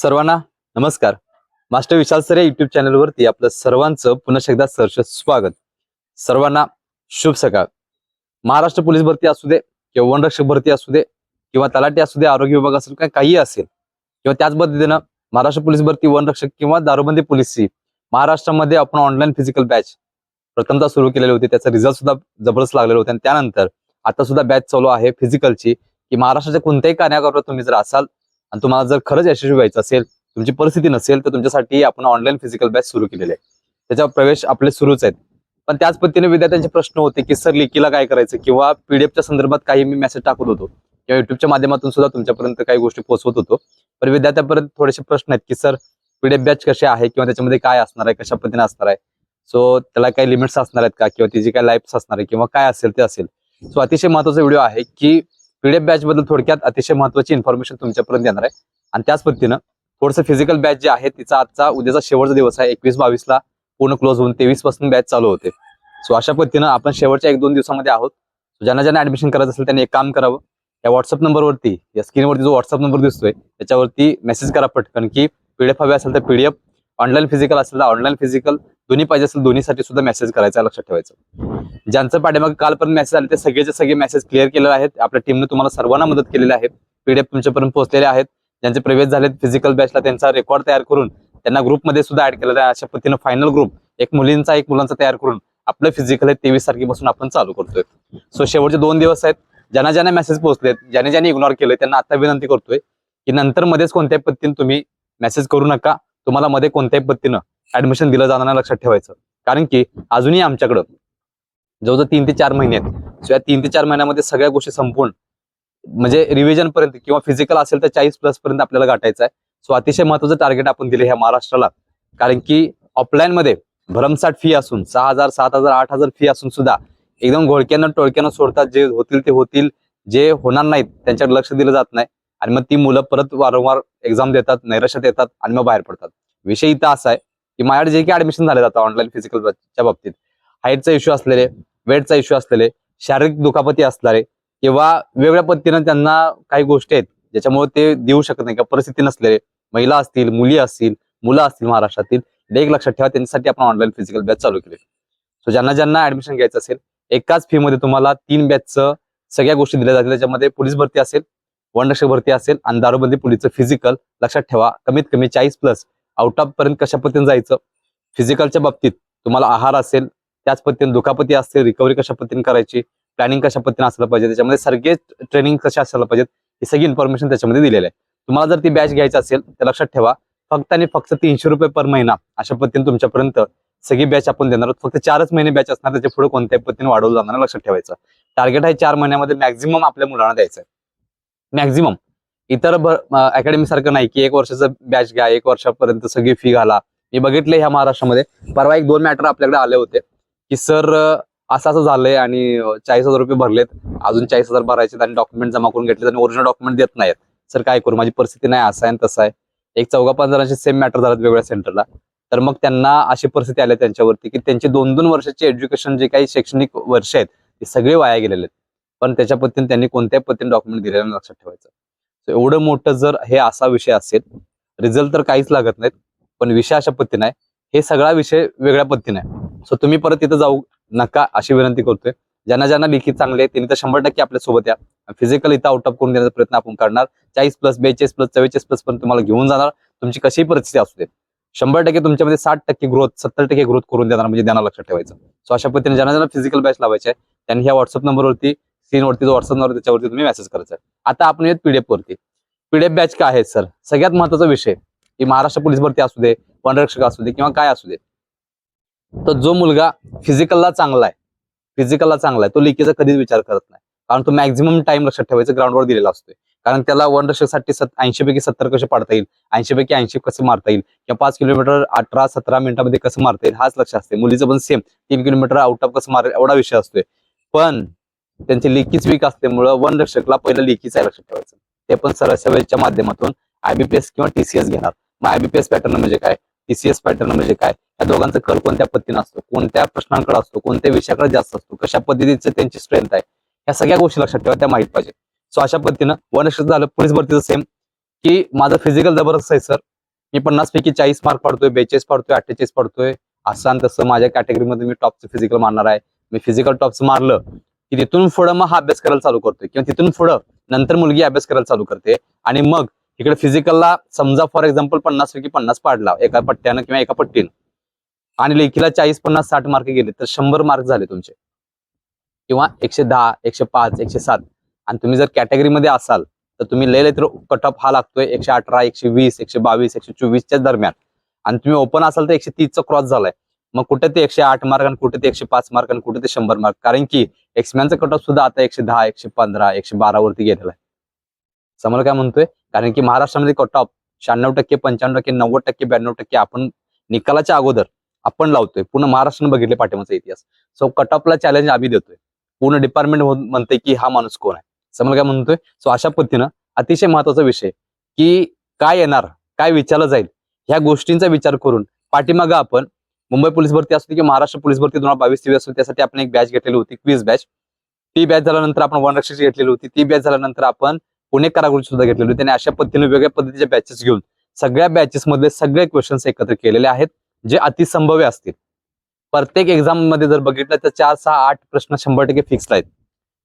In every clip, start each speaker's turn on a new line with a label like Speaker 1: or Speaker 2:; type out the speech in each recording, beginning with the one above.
Speaker 1: सर्वांना नमस्कार. Master Vishal sir या युट्यूब चॅनलवरती आपलं सर्वांचं पुन्हा एकदा सहर्ष स्वागत. सर्वांना शुभ सकाळ. महाराष्ट्र पोलीस भरती असू दे किंवा वनरक्षक भरती असू दे किंवा तलाठी असू दे आरोग्य विभाग असेल काय काही असेल किंवा त्याच पद्धतीनं महाराष्ट्र पोलीस भरती वनरक्षक किंवा दारूबंदी पोलीसची महाराष्ट्रामध्ये आपण ऑनलाईन फिजिकल बॅच प्रथमतः सुरू केलेले होते. त्याचा रिझल्ट सुद्धा जबरदस्त लागलेला होता. आणि त्यानंतर आता सुद्धा बॅच चालू आहे फिजिकलची की महाराष्ट्राच्या कोणत्याही कार्यागारावर तुम्ही जर असाल आणि तुम्हाला जर खरंच यशस्वी व्हायचं असेल तुमची परिस्थिती नसेल तर तुमच्यासाठी आपण ऑनलाईन फिजिकल बॅच सुरू केलेले आहे त्याच्यावर प्रवेश आपले सुरूच आहेत. पण त्याच पद्धतीने विद्यार्थ्यांचे प्रश्न होते की सर लिकीला काय करायचं? किंवा पीडीएफच्या संदर्भात काही मी मेसेज टाकत होतो. किंवा युट्यूबच्या माध्यमातून सुद्धा तुमच्यापर्यंत काही गोष्टी पोहोचवत होतो. पण विद्यार्थ्यांपर्यंत थोडेसे प्रश्न आहेत की सर पीडीएफ बॅच कसे आहे? किंवा त्याच्यामध्ये काय असणार आहे? कशा पद्धतीने असणार आहे? सो त्याला काही लिमिट्स असणार आहेत का? किंवा तिची काय लाईफ असणार आहे? किंवा काय असेल ते असेल. सो अतिशय महत्त्वाचा व्हिडिओ आहे की पीडीएफ बॅच बद्दल थोडक्यात अतिशय महत्वाची इन्फॉर्मेशन तुमच्यापर्यंत येणार आहे. आणि त्याच पद्धतीनं थोडंसं फिजिकल बॅच जे आहे तिचा आजचा उद्याचा शेवटचा दिवस आहे एकवीस बावीसला पूर्ण क्लोज होऊन तेवीसपासून बॅच चालू होते. सो अशा पद्धतीनं आपण शेवटच्या एक दोन दिवसामध्ये आहोत. ज्यांना ज्यांना ऍडमिशन करायचं असेल त्यांनी एक काम करावं. या व्हॉट्सअप नंबरवरती या स्क्रीनवरती जो व्हॉट्सअप नंबर दिसतोय त्याच्यावरती मेसेज करा पटकन की पीडीएफ हवे असेल तर पीडीएफ ऑनलाईन फिजिकल असेल तर ऑनलाईन फिजिकल दोन्ही पाहिजे असेल दोन्हीसाठी सुद्धा मेसेज करायचा लक्षात ठेवायचं. ज्यांचं पाठीमागे कालपर्यंत मेसेज आले ते सगळेचे सगळे मेसेज क्लिअर केलेले आहेत. आपल्या टीमने तुम्हाला सर्वांना मदत केलेली आहे. पीडीएफ तुमच्यापर्यंत पोहोचलेले आहेत. ज्यांचे प्रवेश झालेत फिजिकल बॅचला त्यांचा रेकॉर्ड तयार करून त्यांना ग्रुपमध्ये सुद्धा ऍड केलेला आहे. अशा पद्धतीनं फायनल ग्रुप एक मुलींचा एक मुलांचा तयार करून आपलं फिजिकल आहे तेवीस तारखेपासून आपण चालू करतोय. सो शेवटचे दोन दिवस आहेत. ज्यांना ज्यांना मेसेज पोहोचलेत ज्याने ज्याने इग्नोर केले त्यांना आता विनंती करतोय की नंतर मध्येच कोणत्याही पद्धतीने तुम्ही मेसेज करू नका. तुम्हाला मध्ये कोणत्याही पद्धतीनं ऍडमिशन दिलं जाणार लक्षात ठेवायचं. कारण की अजूनही आमच्याकडं जवळजवळ तीन ते चार महिने आहेत. सो या तीन ते चार महिन्यामध्ये सगळ्या गोष्टी संपूर्ण म्हणजे रिव्हिजन पर्यंत किंवा फिजिकल असेल तर चाळीस प्लस पर्यंत आपल्याला गाठायचं आहे. सो अतिशय महत्वाचं टार्गेट आपण दिले ह्या महाराष्ट्राला. कारण की ऑफलाईन मध्ये भरमसाठ फी असून सहा हजार सात हजार आठ हजार फी असून सुद्धा एकदम घोळक्यानं टोळक्यानं सोडतात जे होतील ते होतील जे होणार नाहीत त्यांच्याकडे लक्ष दिलं जात नाही. आणि मग ती मुलं परत वारंवार एक्झाम देतात नैराश्यात येतात आणि मग बाहेर पडतात. विषय इथं असा आहे की माझ्याकडे जे काही ऍडमिशन झाले जातं ऑनलाईन फिजिकलच्या बाबतीत हाईटचा इश्यू असलेले वेटचा इश्यू असलेले शारीरिक दुखापती असणारे किंवा वेगळ्या पद्धतीनं त्यांना काही गोष्टी आहेत ज्याच्यामुळे ते देऊ शकत नाही किंवा परिस्थिती नसलेले महिला असतील मुली असतील मुलं असतील महाराष्ट्रातील एक लक्षात ठेवा त्यांच्यासाठी आपण ऑनलाईन फिजिकल बॅच चालू केले सो ज्यांना ज्यांना ऍडमिशन घ्यायचं असेल एकाच फीमध्ये तुम्हाला तीन बॅचचं सगळ्या गोष्टी दिल्या जातील त्याच्यामध्ये पोलीस भरती असेल वनरक्षक भरती असेल आणि दारूबंदी पोलीसचं फिजिकल लक्षात ठेवा. कमीत कमी चाळीस प्लस आउट ऑफ पर्यंत कशा पद्धतीने जायचं? फिजिकलच्या बाबतीत तुम्हाला आहार असेल त्याच पद्धतीने दुखापती असेल रिकव्हरी कशा पद्धतीने करायची प्लॅनिंग कशा पद्धतीने असलं पाहिजे त्याच्यामध्ये सगळे ट्रेनिंग कशा असायला पाहिजेत ही सगळी इन्फॉर्मेशन त्याच्यामध्ये दिलेली आहे. तुम्हाला जर ती बॅच घ्यायची असेल तर लक्षात ठेवा फक्त आणि फक्त तीनशे रुपये पर महिना अशा पद्धतीने तुमच्यापर्यंत सगळी बॅच आपण देणार आहोत. फक्त चारच महिने बॅच असणार त्याच्या पुढे कोणत्याही पद्धतीने वाढवलं जाणार लक्षात ठेवायचं. टार्गेट आहे चार महिन्यामध्ये मॅक्झिमम आपल्या मुलांना द्यायचं आहे. मॅक्झिमम इतर अकॅडमी सारखं नाही की एक वर्षाचं बॅच घ्या एक वर्षापर्यंत सगळी फी घाला. मी बघितले ह्या महाराष्ट्रामध्ये. परवा एक दोन मॅटर आपल्याकडे आले होते की सर असं असं झालंय आणि चाळीस हजार रुपये भरलेत. अजून चाळीस हजार भरायचे आणि डॉक्युमेंट जमा करून घेतले आणि ओरिजिनल डॉक्युमेंट देत नाहीत सर काय करू? माझी परिस्थिती नाही असं आहे आणि तसं आहे. एक चौघा पाच जणांचे सेम मॅटर झालं वेगळ्या सेंटरला तर मग त्यांना अशी परिस्थिती आली त्यांच्यावरती की त्यांचे दोन दोन वर्षाचे एज्युकेशन जे काही शैक्षणिक वर्ष आहेत ते सगळे वाया गेलेले आहेत. पण त्याच्या पद्धतीने त्यांनी कोणत्याही पद्धतीने डॉक्युमेंट दिलेलं लक्षात ठेवायचं. एवढं मोठं जर हे असा विषय असेल रिझल्ट तर काहीच लागत नाहीत पण विषय अशा पद्धतीने आहे. हे सगळा विषय वेगळ्या पद्धतीने आहे. सो तुम्ही परत तिथं जाऊ नका अशी विनंती करतोय. ज्यांना ज्यांना लिखित चांगले त्यांनी तर शंभर टक्के आपल्यासोबत या. फिजिकल इथं आउट ऑफ करून देण्याचा प्रयत्न आपण करणार. चाळीस प्लस बेचाळीस प्लस चव्वेचाळीस प्लस पण तुम्हाला घेऊन जाणार. तुमची कशीही परिस्थिती असू दे शंभर टक्के तुमच्यामध्ये साठ टक्के ग्रोथ सत्तर टक्के ग्रोथ करून देणार म्हणजे त्यांना लक्षात ठेवायचं. सो अशा पद्धतीने ज्यांना ज्यांना फिजिकल बॅच लावायचे आहे त्यांनी ह्या व्हॉट्सअप नंबरवरती स्क्रीनवरती जो त्याच्यावरती तुम्ही मेसेज करायचा आता आपण येत पीडीएफ वरती. पीडीएफ बॅच काय आहे सर सगळ्यात महत्त्वाचा विषय की महाराष्ट्र पोलीस भरती असू दे वनरक्षक असू दे किंवा काय असू दे तर जो मुलगा फिजिकलला चांगला आहे फिजिकलला चांगला आहे तो लिकेचा कधीच विचार करत नाही. कारण तो मॅक्झिमम टाइम लक्षात ठेवायचं ग्राउंडवर दिलेला असतोय. कारण त्याला वनरक्षकसाठी सत ऐंशी पैकी सत्तर कसे पाडता येईल ऐंशी पैकी ऐंशी कसं मारता येईल किंवा पाच किलोमीटर अठरा सतरा मिनिटांमध्ये कसं मारता येईल हाच लक्ष असते मुलीचं पण सेम तीन किलोमीटर आउट ऑफ कसं मारेल एवढा विषय असतोय. पण त्यांची लेखीच वीक असल्यामुळं वनरक्षकला पहिलं लेखीच आहे लक्षात ठेवायचं. ते पण सरळ सेवेच्या माध्यमातून आयबीपीएस किंवा टीसीएस घेणार. मग आयबीपीएस पॅटर्न म्हणजे काय? टीसीएस पॅटर्न म्हणजे काय? या दोघांचा कल कोणत्या पद्धतीनं असतो? कोणत्या प्रश्नांकडे असतो? कोणत्या विषयाकडे जास्त असतो? कशा पद्धतीचं त्यांची स्ट्रेंथ आहे? या सगळ्या गोष्टी लक्षात ठेवा त्या माहीत पाहिजे सो अशा पद्धतीनं वन लक्ष झालं पोलीस भरतीचं सेम की माझं फिजिकल जबरदस्त आहे सर मी पन्नास पैकी चाळीस मार्क पडतोय बेचाळीस पडतोय अठ्ठेचाळीस पडतोय. असं आणि तसं माझ्या कॅटेगरीमध्ये मी टॉपचं फिजिकल मारणार आहे. मी फिजिकल टॉपचं मारलं की तिथून पुढं मग हा अभ्यास करायला चालू करतोय. किंवा तिथून पुढं नंतर मुलगी अभ्यास करायला चालू करते. आणि मग इकडे फिजिकलला समजा फॉर एक्झाम्पल पन्नास पैकी पन्नास पाडला एका पट्ट्यानं किंवा एका पट्टीनं. आणि लेखीला चाळीस पन्नास साठ मार्क गेले तर शंभर मार्क झाले तुमचे. किंवा एकशे दहा एकशे पाच एकशे सात. आणि तुम्ही जर कॅटेगरीमध्ये असाल तर तुम्ही लय तर कट ऑफ हा लागतोय एकशे अठरा एकशे वीस एकशे बावीस एकशे चोवीसच्या दरम्यान. आणि तुम्ही ओपन असाल तर एकशे तीसचा क्रॉस झालाय. मग कुठे ते एकशे आठ मार्क आणि कुठे ते एकशे पाच मार्क आणि कुठे ते शंभर मार्क कारण की एक्समॅनचा कट ऑफ सुद्धा आता एकशे दहा एकशे पंधरा एकशे बारा वरती गेलेला आहे. समोर काय म्हणतोय? कारण की महाराष्ट्रामध्ये कट ऑफ शहाण्णव टक्के पंच्याण्णव टक्के नव्वद टक्के ब्याण्णव टक्के आपण निकालाच्या अगोदर आपण लावतोय. पूर्ण महाराष्ट्रानं बघितले पाठिंबाचा इतिहास. सो कट ऑफला चॅलेंज आम्ही देतोय. पूर्ण डिपार्टमेंट म्हणते की हा माणूस कोण आहे? समोर काय म्हणतोय? सो अशा पद्धतीनं अतिशय महत्त्वाचा विषय की काय येणार काय विचारलं जाईल ह्या गोष्टींचा विचार करून पाठीमागं आपण मुंबई पोलीस भरती असू दे किंवा महाराष्ट्र पोलीस भरती दोन हजार बावीस तेवीस असू त्यासाठी आपण एक बॅच घेतलेली होती क्वीज बॅच ती बॅच झाल्यानंतर आपण वनरक्षकची घेतलेली होती. ती बॅच झाल्यानंतर आपण पुणे कारागृह सुद्धा घेतलेली होती. आणि अशा पद्धतीने वेगळ्या पद्धतीच्या बॅचेस घेऊन सगळ्या बॅचेस मधले सगळे क्वेश्चन्स एकत्र केलेले आहेत जे अतिसंभव्य असतील. प्रत्येक एक्झाममध्ये जर बघितलं तर चार सहा आठ प्रश्न शंभर टक्के फिक्स आहेत.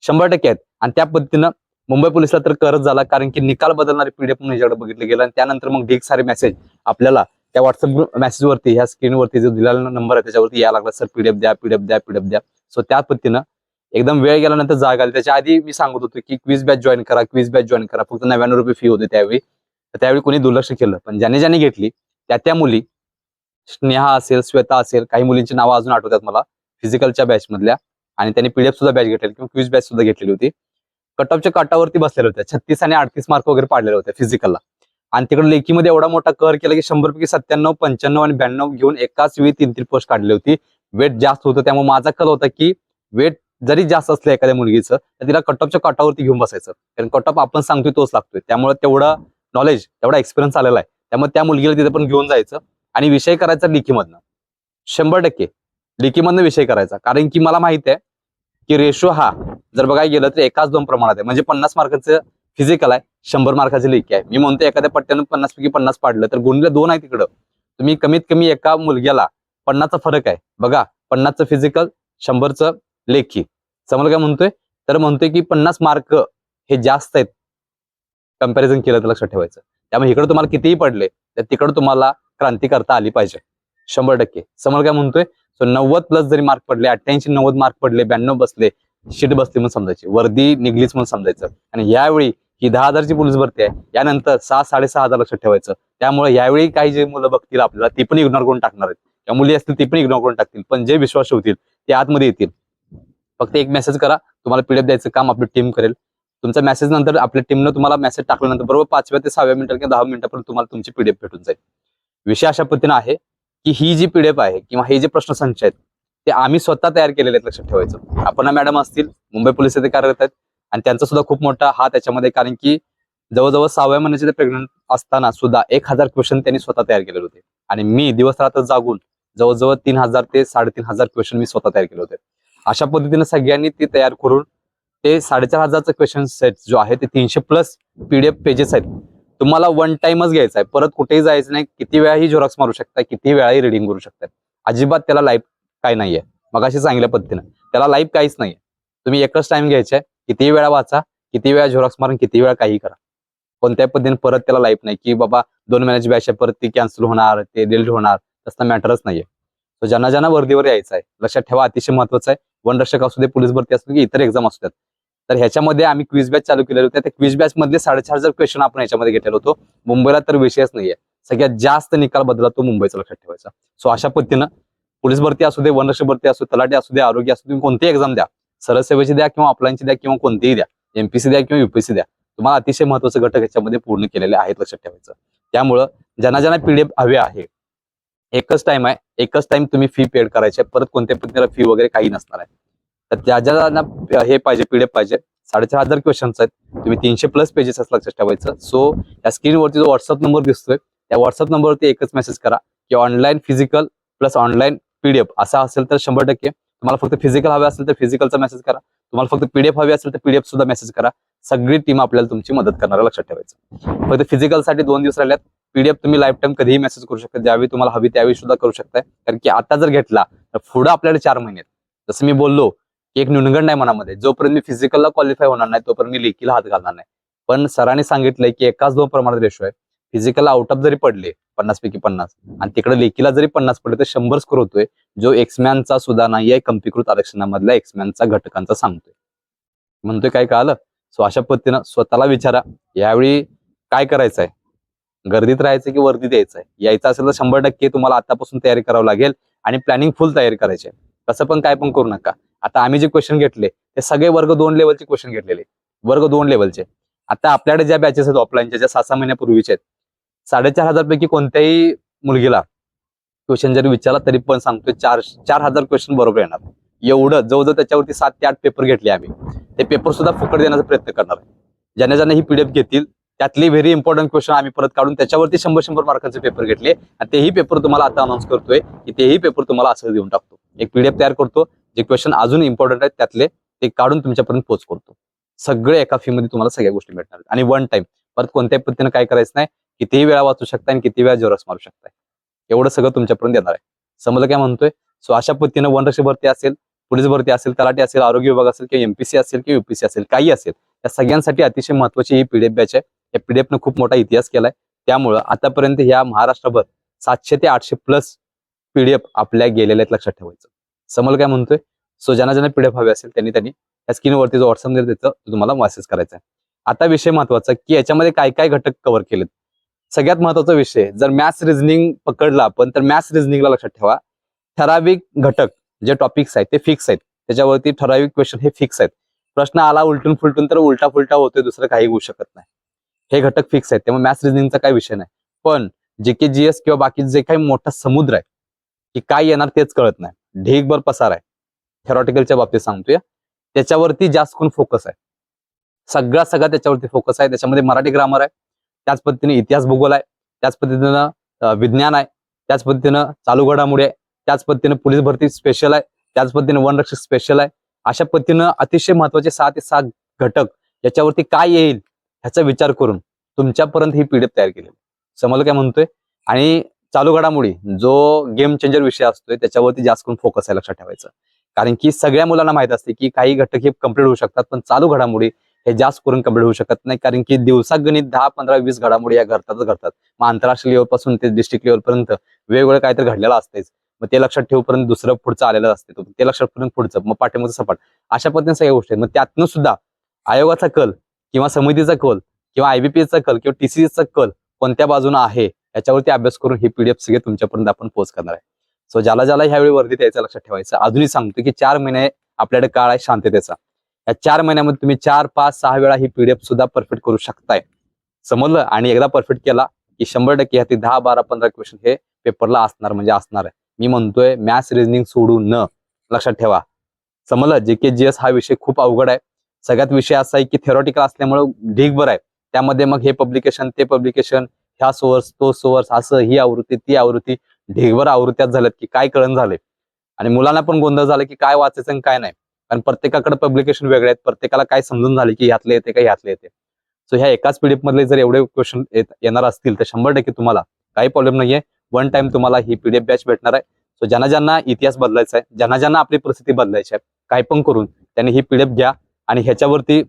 Speaker 1: शंभर टक्के आहेत. आणि त्या पद्धतीनं मुंबई पोलिसला तर करत झाला कारण की निकाल बदलणारे पीडीएफ म्हणून याच्याकडे बघितलं गेलं. आणि त्यानंतर मग ढीक सारे मेसेज आपल्याला त्या व्हॉट्सअप मेसेजवरती ह्या स्क्रीनवरती जो दिलेला नंबर आहे त्याच्यावरती यायला लागला सर पीडीएफ द्या पीडीएफ द्या पीडीएफ द्या. सो त्या पद्धतीनं एकदम वेळ गेल्यानंतर जाग आली. त्याच्या आधी मी सांगत होतो की क्विज बॅच जॉईन करा क्विज बॅच जॉईन करा. फक्त नव्याण्णव रुपये फी होती त्यावेळी. तर त्यावेळी कोणी दुर्लक्ष केलं. पण ज्याने ज्याने घेतली त्या त्या मुली स्नेहा असेल श्वेता असेल काही मुलींची नावं अजून आठवतात मला. फिजिकलच्या बॅच मधल्या. आणि त्यांनी पीडीएफ सुद्धा बॅच घेतलेली किंवा क्विज बॅच सुद्धा घेतलेली होती. कट ऑफच्या काटावरती बसलेल्या होत्या. छत्तीस आणि अडतीस मार्क वगैरे पाडलेले होते फिजिकलला आणि तिकडे लेखीमध्ये एवढा मोठा कर केला की शंभर पैकी सत्त्याण्णव पंच्याण्णव आणि ब्याण्णव घेऊन एकाच वेळी तीन तीन पोस्ट काढली होती. वेट जास्त होतं त्यामुळे माझा कल होता की वेट जरी जास्त असलं एखाद्या मुलगीचं तर तिला कटअपच्या काटावरती घेऊन बसायचं. कारण कटअप आपण सांगतोय तोच लागतोय. त्यामुळे तेवढं नॉलेज तेवढा एक्सपिरियन्स आलेला आहे. त्यामुळे त्या मुलगीला तिथे पण घेऊन जायचं आणि विषय करायचा लिखीमधनं शंभर टक्के लिखीमधनं विषय करायचा. कारण की मला माहीत आहे की रेशो हा जर बघायला गेलं तर एकाच दोन प्रमाणात आहे. म्हणजे पन्नास मार्काचं फिजिकल आहे शंभर मार्काची लेखी आहे. मी म्हणतो एखाद्या पट्ट्यानं पन्नास पैकी पन्नास पाडलं तर गुणले दोन आहे तिकडं. तुम्ही कमीत कमी एका मुलग्याला पन्नासचा फरक आहे. बघा पन्नासचं फिजिकल शंभरचं लेखी. समोर काय म्हणतोय? तर म्हणतोय की पन्नास मार्क हे जास्त आहेत. कंपॅरिझन केलं तर लक्षात ठेवायचं. त्यामुळे इकडे तुम्हाला कितीही पडले तर तिकडे तुम्हाला क्रांती करता आली पाहिजे. शंभर टक्के. समोर काय म्हणतोय? सो नव्वद प्लस जरी मार्क पडले अठ्ठ्याऐंशी नव्वद मार्क पडले ब्याण्णव बसले शीट बसली म्हणून समजायची. वर्दी निघलीच म्हणून समजायचं. आणि यावेळी की दहा हजारची पोलीस भरती आहे. यानंतर सहा साडेसहा हजार लक्षात ठेवायचं. त्यामुळे यावेळी काही जे मुलं बघतील आपल्याला ती पण इग्नोर करून टाकणार आहेत. त्या मुली असतील ती पण इग्नोर करून टाकतील. पण जे विश्वास होतील ते आतमध्ये येतील. फक्त एक मेसेज करा. तुम्हाला पीडीएफ द्यायचं काम आपली टीम करेल. तुमचा मेसेज नंतर आपल्या टीमनं तुम्हाला मेसेज टाकल्यानंतर बरोबर पाचव्या ते सहाव्या मिनिटात किंवा दहा मिनिटापर्यंत तुम्हाला तुमची पीडीएफ भेटून जाईल. विषय अशा पद्धतीने आहे की ही जी पीडीएफ आहे किंवा हे जे प्रश्न संच आहेत ते आम्ही स्वतः तयार केलेले आहेत लक्षात ठेवायचं. आपण मॅडम असतील मुंबई पोलीस येथे कार्यरत आहेत आणि त्यांचा सुद्धा खूप मोठा हा त्याच्यामध्ये कारण की जवळजवळ सहाव्या महिन्याचे ते प्रेग्नंट असताना सुद्धा एक हजार क्वेश्चन त्यांनी स्वतः तयार केलेले होते. आणि मी दिवस रात्र जागून जवळजवळ तीन हजार ते साडेतीन हजार क्वेश्चन मी स्वतः तयार केले होते. अशा पद्धतीने सगळ्यांनी ते तयार करून ते साडेचार हजारचं क्वेश्चन सेट जो आहे ते तीनशे प्लस पीडीएफ पेजेस आहेत. तुम्हाला वन टाइमच घ्यायचा आहे. परत कुठेही जायचं नाही. किती वेळाही झेरॉक्स मारू शकता. किती वेळाही रिडिंग करू शकता. अजिबात त्याला लाईफ काय नाहीये. मग अशी चांगल्या पद्धतीनं. त्याला लाईफ काहीच नाहीये. तुम्ही एकच टाइम घ्यायचा आहे किती वेळा वाचा किती वेळा झेरॉक्स मारून किती वेळा काही करा. कोणत्याही पद्धतीने परत त्याला लाईफ नाही की बाबा दोन महिन्याची बॅच आहे परत ती कॅन्सल होणार ते डिलीट होणार तसं मॅटरच नाहीये. सो ज्यांना ज्यांना वर्दीवर यायचं आहे लक्षात ठेवा अतिशय महत्वाचं आहे. वनरक्षक असू दे पोलीस भरती असू दे की इतर एक्झाम असू द्यात तर ह्याच्यामध्ये आम्ही क्विज बॅच चालू केलेले होते. त्या क्विज बॅच मधले साडेचार हजार क्वेश्चन आपण ह्याच्यामध्ये घेतलेलो होतो. मुंबईला तर विषयच नाहीये. सगळ्यात जास्त निकाल बदला तो मुंबईचा लक्षात ठेवायचा. सो अशा पद्धतीनं पोलीस भरती असू दे वनरक्षक भरती असू तलाठी असू दे आरोग्य असू दे कोणती एक्झाम द्या. सरळ सेवेची द्या किंवा ऑफलाईनची द्या किंवा कोणतीही द्या. एमपीसी द्या किंवा युपीसी द्या. तुम्हाला अतिशय महत्त्वाचे घटक याच्यामध्ये पूर्ण केलेले आहेत लक्षात ठेवायचं. त्यामुळं ज्यांना ज्यांना पीडीएफ हवे आहे एकच टाइम आहे एकच टाइम तुम्ही फी पेड करायची आहे. परत कोणत्या पद्धतीला फी वगैरे काही नसणार आहे. तर ज्या ज्यांना हे पाहिजे पीडीएफ पाहिजे साडेचार हजार क्वेश्चन्स आहेत. तुम्ही तीनशे प्लस पेजेस असं लक्षात ठेवायचं. सो या स्क्रीनवरती जो व्हॉट्सअप नंबर दिसतोय त्या व्हॉट्सअप नंबरवरती एकच मेसेज करा. की online physical plus online PDF असा असेल तर शंभर टक्के तुम्हाला फक्त फिजिकल हवे असेल तर फिजिकलचा मेसेज करा. तुम्हाला फक्त पीडीएफ हवी असेल तर पीडीएफ सुद्धा मेसेज करा. सगळी टीम आपल्याला तुमची मदत करणार लक्षात ठेवायचं. फक्त फिजिकलसाठी दोन दिवस राहिल्यात. पीडीएफ तुम्ही लाईफ टाईम कधीही मेसेज करू शकता. ज्यावेळी तुम्हाला हवी त्यावेळी सुद्धा करू शकताय. कारण की आता जर घेतला तर पुढे आपल्याला चार महिने जसं मी बोललो की एक न्यूनगंड आहे मनामध्ये. जोपर्यंत मी फिजिकलला क्वालिफाय होणार नाही तोपर्यंत मी लेखीला हात घालणार नाही. पण सरांनी सांगितलंय की एकाच दोन प्रमाणात रेशो आहे. फिजिकल आउट ऑफ जरी पडले पन्नास पैकी पन्नास आणि तिकडे लेखीला जरी पन्नास पडले तर शंभर स्कोर होतोय जो एक्समॅनचा सुद्धा नाही आहे कंपीकृत आरक्षणामधल्या एक्समॅनचा घटकांचा सांगतोय. म्हणतोय काय कळालं? सो अशा पद्धतीनं स्वतःला विचारा यावेळी काय करायचं आहे गर्दीत राहायचं की वर्दीत यायचं आहे यायचं असेल तर शंभर टक्के तुम्हाला आतापासून तयारी करावं लागेल आणि प्लॅनिंग फुल तयारी करायची कसं पण काय पण करू नका. आता आम्ही जे क्वेश्चन घेतले ते सगळे वर्ग दोन लेवलचे क्वेश्चन घेतलेले. वर्ग दोन लेवलचे आता आपल्याकडे ज्या बॅचेस आहेत ऑफलाईनच्या ज्या सहा सहा महिन्यापूर्वीचे आहेत साडेचार हजार पैकी कोणत्याही मुलगीला क्वेश्चन जरी विचारला तरी पण सांगतोय चार चार हजार क्वेश्चन बरोबर येणार. एवढं जवळजवळ त्याच्यावरती सात ते आठ पेपर घेतले आम्ही. ते पेपर सुद्धा फुकट देण्याचा प्रयत्न करणार आहे. ज्याने ज्यांना ही पीडीएफ घेतील त्यातली व्हेरी इम्पॉर्टंट क्वेश्चन आम्ही परत काढून त्याच्यावरती शंभर शंभर मार्कांचे पेपर घेतले. आणि तेही पेपर तुम्हाला आता अनाऊन्स करतोय की तेही पेपर तुम्हाला असं देऊन टाकतो. एक पीडीएफ तयार करतो जे क्वेश्चन अजून इम्पॉर्टंट आहेत त्यातले ते काढून तुमच्यापर्यंत पोच करतो सगळे एका फी मध्ये तुम्हाला सगळ्या गोष्टी भेटणार आणि वन टाइम परत कोणत्याही पद्धतीने काय करायचं नाही कितीही वेळा वाचू शकताय आणि किती वेळा जोरस मारू शकताय. एवढं सगळं तुमच्यापर्यंत येणार आहे. समजलं काय म्हणतोय? सो अशा पद्धतीनं वनरक्षक भरती असेल पोलीस भरती असेल तलाठी असेल आरोग्य विभाग असेल किंवा एमपीसी असेल किंवा युपीसी असेल काही असेल या सगळ्यांसाठी अतिशय महत्वाची ही पीडीएफ बॅच आहे. या पीडीएफनं खूप मोठा इतिहास केलाय. त्यामुळं आतापर्यंत या महाराष्ट्रभर सातशे ते आठशे प्लस पीडीएफ आपल्या गेलेल्या आहेत लक्षात ठेवायचं. समजलं काय म्हणतोय? सो ज्यांना ज्यांना पीडीएफ हवे असेल त्यांनी त्यांनी या स्क्रीनवरती जो व्हॉट्सअप नंबर देतं तो तुम्हाला मेसेज करायचा आहे. आता विषय महत्त्वाचा की याच्यामध्ये काय काय घटक कव्हर केलेत? सगळ्यात महत्त्वाचा विषय जर मॅथ्स रिझनिंग पकडला आपण तर मॅथ्स रिझनिंगला लक्षात ठेवा. ठराविक घटक जे टॉपिक्स आहेत ते फिक्स आहेत. त्याच्यावरती ठराविक क्वेश्चन हे फिक्स आहेत. प्रश्न आला उलटून फुलटून तर उलटा फुलटा होतोय दुसरं काही होऊ शकत नाही. हे घटक फिक्स आहेत. त्यामुळे मॅथ्स रिझनिंगचा काही विषय नाही. पण जे के जी एस किंवा बाकी जे काही मोठा समुद्र आहे की काय येणार तेच कळत नाही. ढीगभर पसार आहे. थेरॉटिकलच्या बाबतीत सांगतोय. त्याच्यावरती जास्त कोण फोकस आहे? सगळा सगळा त्याच्यावरती फोकस आहे. त्याच्यामध्ये मराठी ग्रामर आहे. त्याच पद्धतीने इतिहास भूगोल आहे त्याच पद्धतीनं विज्ञान आहे त्याच पद्धतीनं चालू घडामोडी आहे त्याच पद्धतीनं पोलीस भरती स्पेशल आहे त्याच पद्धतीने वनरक्षक स्पेशल आहे. अशा पद्धतीनं अतिशय महत्त्वाचे सहा ते सात घटक याच्यावरती काय येईल ह्याचा विचार करून तुमच्यापर्यंत ही पीडीएफ तयार केली समजलं काय म्हणतोय? आणि चालू घडामोडी जो गेम चेंजर विषय असतोय त्याच्यावरती जास्त करून फोकस आहे लक्षात ठेवायचं. कारण की सगळ्या मुलांना माहीत असते की काही घटक हे कंप्लीट होऊ शकतात पण चालू घडामोडी हे जास्त करून कंप्लीट होऊ शकत नाही कारण की दिवसागणित दहा पंधरा वीस घडामोडी या घडतातच घडतात. मग आंतरराष्ट्रीय लेवलपासून ते डिस्ट्रिक्ट लेवल पर्यंत वेगवेगळं काहीतरी घडलेलं असतेच. मग ते लक्षात ठेवपर्यंत दुसरं पुढचं आलेलं असते ते लक्षात ठेवून पुढचं मग पाठीमागचं सपाट. अशा पद्धतीने सगळ्या गोष्टी आहेत. मग त्यातनं सुद्धा आयोगाचा कल किंवा समितीचा कल किंवा आयबीपीएचा कल किंवा टीसीचा कल कोणत्या बाजूने आहे याच्यावरती अभ्यास करून ही पीडीएफ सगळे तुमच्यापर्यंत आपण पोच करणार आहे. सो ज्याला ज्याला ह्यावेळी वर्दी यायचं लक्षात ठेवायचं. अजूनही सांगतो की चार महिने आपल्याकडे काळ आहे शांततेचा. या चार महिन्यामध्ये तुम्ही चार पाच सहा वेळा ही पीडीएफ सुद्धा परफेक्ट करू शकताय. समजलं? आणि एकदा परफेक्ट केला की शंभर टक्के ह्यातील दहा बारा पंधरा क्वेश्चन हे पेपरला असणार म्हणजे असणार आहे. मी म्हणतोय मॅथ्स रिजनिंग सोडू न. लक्षात ठेवा. समजलं? जे के जी एस हा विषय खूप अवघड आहे. सगळ्यात विषय असा आहे की थेरॉटिकल असल्यामुळे ढीगभर आहे. त्यामध्ये मग हे पब्लिकेशन ते पब्लिकेशन ह्या सोर्स तो सोर्स असं ही आवृत्ती ती आवृत्ती. ढीगभर आवृत्त्यात झाल्यात की काय कळण झाले आणि मुलांना पण गोंधळ झाला की काय वाचायचं आणि काय नाही. कारण प्रत्येकाकडे पब्लिकेशन वेगळे आहेत. प्रत्येकाला काय समजून झाले की ह्यातले येते का ह्यातले येते. सो ह्या एकाच पीडीएफ मधले जर एवढे क्वेश्चन येणार असतील तर शंभर टक्के तुम्हाला काही प्रॉब्लेम नाहीये. वन टाइम तुम्हाला ही पीडीएफ बॅच भेटणार आहे. सो ज्यांना ज्यांना इतिहास बदलायचा आहे ज्यांना ज्यांना आपली परिस्थिती बदलायची आहे काय पण करून त्यांनी ही पीडीएफ घ्या आणि ह्याच्यावरती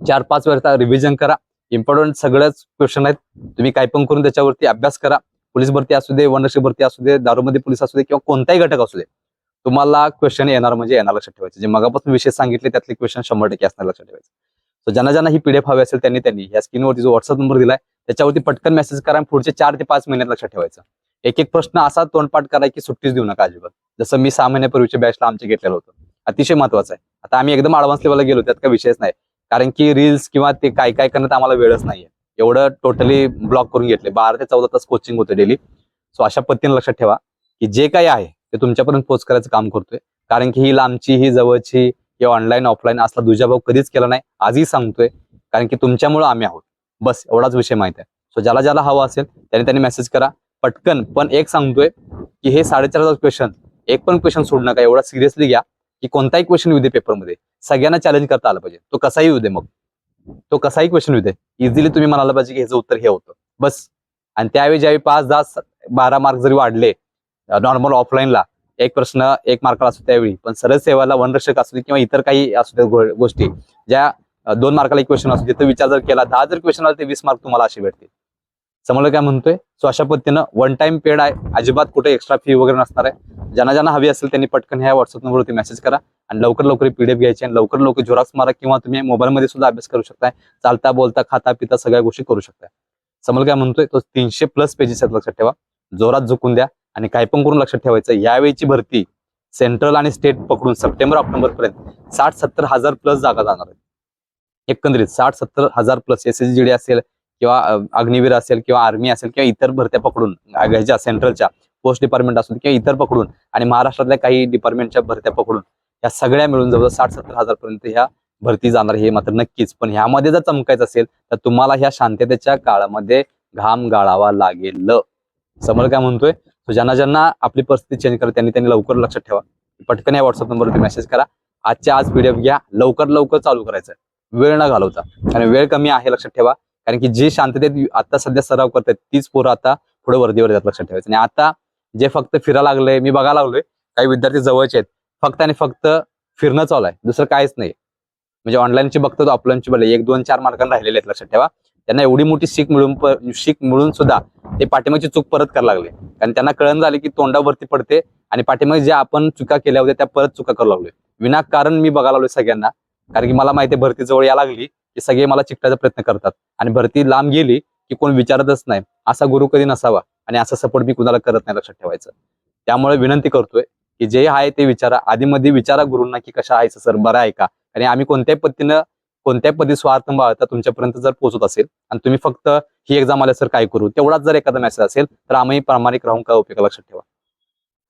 Speaker 1: चार पाच वेळा रिव्हिजन करा. इम्पॉर्टंट सगळ्याच क्वेश्चन आहेत. तुम्ही काय पण करून त्याच्यावरती अभ्यास करा. पोलीस भरती असू दे वनरक्षक भरती असू दे दारूमध्ये पोलीस असू दे किंवा कोणताही घटक असू दे. तुम्हाला क्वेश्चन येणार म्हणजे येणार लक्षात ठेवायचं. जे मगापासून विषय सांगितले त्यातले क्वेश्चन शंभर टक्के असणार लक्षात ठेवायचं. सो ज्यांना ज्यांना ही पीडीएफ हवी असेल त्यांनी त्यांनी या स्क्रीनवरती जो व्हॉट्सअप नंबर दिलाय त्याच्यावरती पटकन मेसेज करा पुढचे चार ते पाच महिन्यात लक्षात ठेवायचं. एक एक प्रश्न असा तोंडपाठ करा की सुट्टीच देऊ नका अजिबात. जसं मी सहा महिन्यापूर्वीच्या बॅचला आमच्या घेतलेलं होतं. अतिशय महत्वाचं आहे. आता आम्ही एकदम अडव्हान्स लेवलला गेलो त्यात काही विषयच नाही. कारण की रील्स किंवा ते काय काय करण्यात आम्हाला वेळच नाहीये. एवढं टोटली ब्लॉक करून घेतले बारा ते चौदा तास कोचिंग होते डेली सो अशा पद्धतीने लक्षात ठेवा की जे काही आहे ते तुमच्यापर्यंत पोच करायचं काम करतोय. कारण की ही लांबची ही जवळची किंवा ऑनलाईन ऑफलाईन असला दुजाभाव कधीच केला नाही आजही सांगतोय. कारण की तुमच्यामुळे आम्ही आहोत. बस एवढाच विषय माहीत आहे. सो ज्याला ज्याला हवा असेल त्याने त्यांनी मेसेज करा. पटकन पण एक सांगतोय की हे साडेचार हजार क्वेश्चन एक पण क्वेश्चन सोडू नका. एवढा सिरियसली घ्या की कोणताही क्वेश्चन येऊ दे पेपरमध्ये सगळ्यांना चॅलेंज करता आलं पाहिजे. तो कसाही येऊ दे मग. तो कसाही क्वेश्चन येऊ दे. इझिली तुम्ही म्हणाला पाहिजे की ह्याचं उत्तर हे होतं. बस. आणि त्यावेळी ज्यावेळी पाच दहा बारा मार्क जरी वाढले नॉर्मल ऑफलाईनला एक प्रश्न एक मार्काला असतो त्यावेळी. पण सरळ सेवाला वनरक्षक असू दे किंवा इतर काही असू दे गोष्टी ज्या दोन मार्काला एक क्वेश्चन असू दे तो विचार जर केला दहा जर क्वेश्चन आला ते वीस मार्क तुम्हाला असे भेटतील. समजलं काय म्हणतोय? सो अशा पद्धतीनं वन टाइम पेड आहे. अजिबात कुठे एक्स्ट्रा फी वगैरे नसणार आहे. ज्यांना ज्यांना हवी असेल त्यांनी पटकन ह्या व्हॉट्सअप नंबरवरती मेसेज करा आणि लवकर लवकर पीडीएफ घ्यायची आणि लवकर लवकर झोराक्स मारा किंवा तुम्ही मोबाईलमध्ये सुद्धा अभ्यास करू शकताय. चालता बोलता खाता पिता सगळ्या गोष्टी करू शकताय. समोर काय म्हणतोय? तो तीनशे प्लस पेजेस आहेत लक्षात ठेवा. जोरात झुकून द्या. आणि काय पण करून लक्षात ठेवायचं यावेळीची भरती सेंट्रल आणि स्टेट पकडून सप्टेंबर ऑक्टोबर पर्यंत साठ सत्तर हजार प्लस जागा जाणार आहेत. एकंदरीत साठ सत्तर हजार plus S S G D असेल किंवा अग्निवीर असेल किंवा आर्मी असेल किंवा इतर भरत्या पकडून ह्याच्या सेंट्रलच्या पोस्ट डिपार्टमेंट असू किंवा इतर पकडून आणि महाराष्ट्रातल्या काही डिपार्टमेंटच्या भरत्या पकडून या सगळ्या मिळून जवळ साठ सत्तर हजार पर्यंत ह्या भरती जाणार हे मात्र नक्कीच. पण ह्यामध्ये जर चमकायचं असेल तर तुम्हाला ह्या शांततेच्या काळामध्ये घाम गाळावा लागेल. समोर काय म्हणतोय? सो ज्यांना ज्यांना आपली परिस्थिती चेंज करा त्यांनी त्यांनी लवकर लक्षात ठेवा. पटकन या व्हॉट्सअप नंबरवरती मेसेज करा. आजच्या आज पीडीएफ घ्या. लवकर लवकर चालू करायचं. वेळ न घालवता. कारण वेळ कमी आहे लक्षात ठेवा. कारण की जी शांततेत आता सध्या सराव करतात तीच पोरं आता पुढे वर्दीवर येतात लक्षात ठेवायचं. आणि आता जे फक्त फिरायला लागले मी बघायला लागलोय काही विद्यार्थी जवळचे आहेत. फक्त आणि फक्त फिरणं चालू आहे. दुसरं काहीच नाही. म्हणजे ऑनलाईनची बघतो ऑफलाईनची बघले एक दोन चार मार्कांना राहिलेले आहेत लक्षात ठेवा. त्यांना एवढी मोठी शीख मिळून शीख मिळून सुद्धा ते पाठीमागची चूक परत करायला लागले. कारण त्यांना कळण झाले की तोंडावरती पडते आणि पाठीमागे ज्या आपण चुका केल्या होत्या त्या परत चुका करू लागलोय. विनाकारण मी बघायला लागलोय सगळ्यांना. कारण की मला माहिती भरती जवळ या लागली की सगळे मला चिकटायचा प्रयत्न करतात. आणि भरती लांब गेली की कोण विचारतच नाही. असा गुरु कधी नसावा आणि असा सपोर्ट मी कुणाला करत नाही लक्षात ठेवायचं. त्यामुळे विनंती करतोय की जे आहे ते विचारा. आधीमध्ये विचारा गुरुंना की कशा आहे सर बरं आहे का? आणि आम्ही कोणत्याही पद्धतीनं कोणत्याही पदी स्वार्थ बाळता तुमच्यापर्यंत जर पोहोचत असेल आणि तुम्ही फक्त ही एक्झाम आल्या सर काय करू तेवढाच जर एखादा मेसेज असेल तर आम्ही प्रामाणिक राहून काय उपयोग लक्षात ठेवा.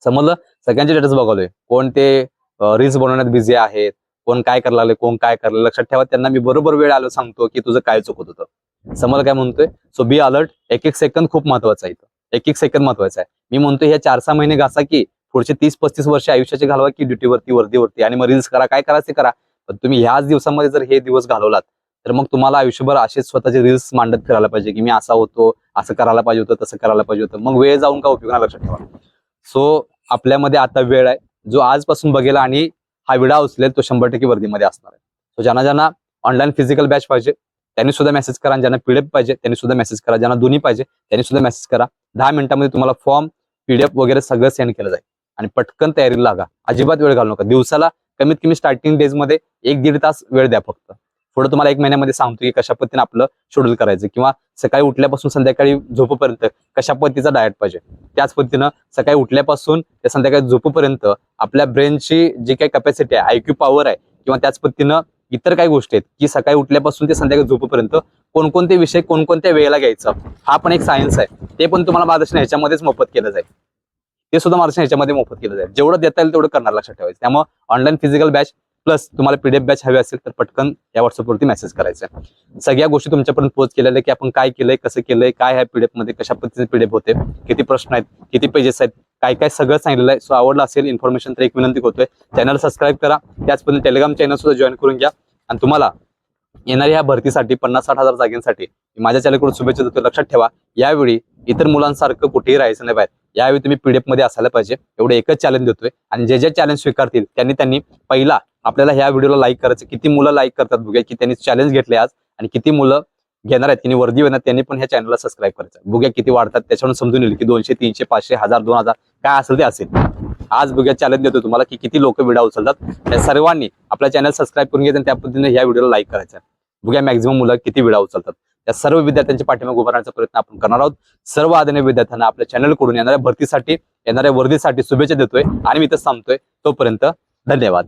Speaker 1: समजलं? सगळ्यांचे स्टेटस बघालोय. कोण ते रील्स बनवण्यात बिझी आहेत कोण काय करायला लागले कोण काय करायला लक्षात ठेवा. त्यांना मी बरोबर वेळ आलो सांगतो की तुझं काय चुकत होतं. समजलं काय म्हणतोय? सो बी अलर्ट एक एक सेकंद खूप महत्त्वाचा आहे इथं. एक एक सेकंद महत्त्वाचा आहे. मी म्हणतो ह्या चार सहा महिने घासा की पुढचे तीस पस्तीस वर्ष आयुष्याचे घालवा की ड्युटीवरती वर्दीवरती आणि मग रील्स करा. काय करा ते करा. पण तुम्ही ह्याच दिवसामध्ये जर हे दिवस घालवलात तर मग तुम्हाला आयुष्यभर असेच स्वतःचे रील्स मांडत फिरायला पाहिजे की मी असा होतो असं करायला पाहिजे होतं तसं करायला पाहिजे होतं. मग वेळ जाऊन का उपयोग लक्षात ठेवा? सो आपल्यामध्ये आता वेळ आहे जो आजपासून बघेल आणि हा विडा उचलेल तो शंभर टक्के वर्दीमध्ये असणार आहे. सो ज्यांना ज्यांना ऑनलाईन फिजिकल बॅच पाहिजे त्यांनी सुद्धा मेसेज करा. आणि ज्यांना पीडीएफ पाहिजे त्यांनी सुद्धा मेसेज करा. ज्यांना दोन्ही पाहिजे त्यांनी सुद्धा मेसेज करा. दहा मिनिटांमध्ये तुम्हाला फॉर्म पीडीएफ वगैरे सगळं सेंड केलं जाईल. आणि पटकन तयारीला लागा. अजिबात वेळ घालू नका. दिवसाला कमीत कमी स्टार्टिंग डेजमध्ये एक दीड तास वेळ द्या फक्त. पुढे तुम्हाला एक महिन्यामध्ये सांगतो की कशा पद्धतीने आपलं शेड्यूल करायचं किंवा सकाळी उठल्यापासून संध्याकाळी झोपपर्यंत कशा पद्धतीचा डायट पाहिजे. त्याच पद्धतीनं सकाळी उठल्यापासून ते संध्याकाळी झोपपर्यंत आपल्या ब्रेनची जी काही कॅपॅसिटी आहे आयक्यू पॉवर आहे किंवा त्याच पद्धतीनं इतर काही गोष्टी आहेत की सकाळी उठल्यापासून ते संध्याकाळी झोपपर्यंत कोणकोणते विषय कोणकोणत्या वेळेला घ्यायचं हा पण एक सायन्स आहे. ते पण तुम्हाला मार्गदर्शन ह्याच्यामध्येच मोफत केलं जाईल. ते सुद्धा मार्गदर्शन ह्याच्यामध्ये मोफत केलं जाईल. जेवढं देता येईल तेवढं करणार लक्षात ठेवायचं. त्यामुळे ऑनलाईन फिजिकल बॅच प्लस तुम्हाला पीडीएफ बॅच हवी असेल तर पटकन या व्हॉट्सअपवरती मेसेज करायचा सगळ्या गोष्टी तुमच्यापर्यंत पोहोच केलेल्या की आपण काय केलंय कसं केलंय काय आहे पीडीएफमध्ये कशा पद्धतीने पीडीएफ होते किती प्रश्न आहेत किती पेजेस आहेत काय काय सगळं सांगितलं आहे. सो आवडलं असेल इन्फॉर्मेशन तर एक विनंती होतोय चॅनल सबस्क्राईब करा. त्याच टेलिग्राम चॅनल सुद्धा जॉईन करून घ्या. आणि तुम्हाला येणाऱ्या ह्या भरतीसाठी पन्नास साठ हजार जागेसाठी माझ्या चॅनलकडून शुभेच्छा देतो. लक्षात ठेवा यावेळी इतर मुलांसारखं कुठेही राहायचं नाही बाहेर. यावेळी तुम्ही पीडीएफमध्ये असायला पाहिजे. एवढं एकच चॅलेंज देतोय. आणि जे जे चॅलेंज स्वीकारतील त्यांनी त्यांनी पहिला आपल्याला ह्या व्हिडिओला लाईक करायचं. किती मुलं लाईक करतात बघूया की त्यांनी चॅलेंज घेतले आज आणि किती मुलं घेणार आहेत त्यांनी वर्दी येणार त्यांनी पण ह्या चॅनलला सबस्क्राईब करायचं. बघूया किती वाढतात त्याच्यावरून समजून येईल की दोनशे तीनशे पाचशे हजार दोन हजार काय असेल ते असेल. आज बघूया चॅलेंज देतो तुम्हाला की किती लोक विडा उचलतात. त्या सर्वांनी आपला चॅनल सबस्क्राईब करून घ्यायचं आणि त्या पद्धतीने ह्या व्हिडिओला लाईक करायचं बघूया मॅक्झिमम मुलं किती विडा उचलतात. त्या सर्व विद्यार्थ्यांच्या पाठीमागे उभा राहण्याचा प्रयत्न आपण करणार आहोत. सर्व आदरणीय विद्यार्थ्यांना आपल्या चॅनलकडून येणाऱ्या भरतीसाठी येणाऱ्या वर्दीसाठी शुभेच्छा देतोय आणि मी इथं थांबतोय. तोपर्यंत धन्यवाद.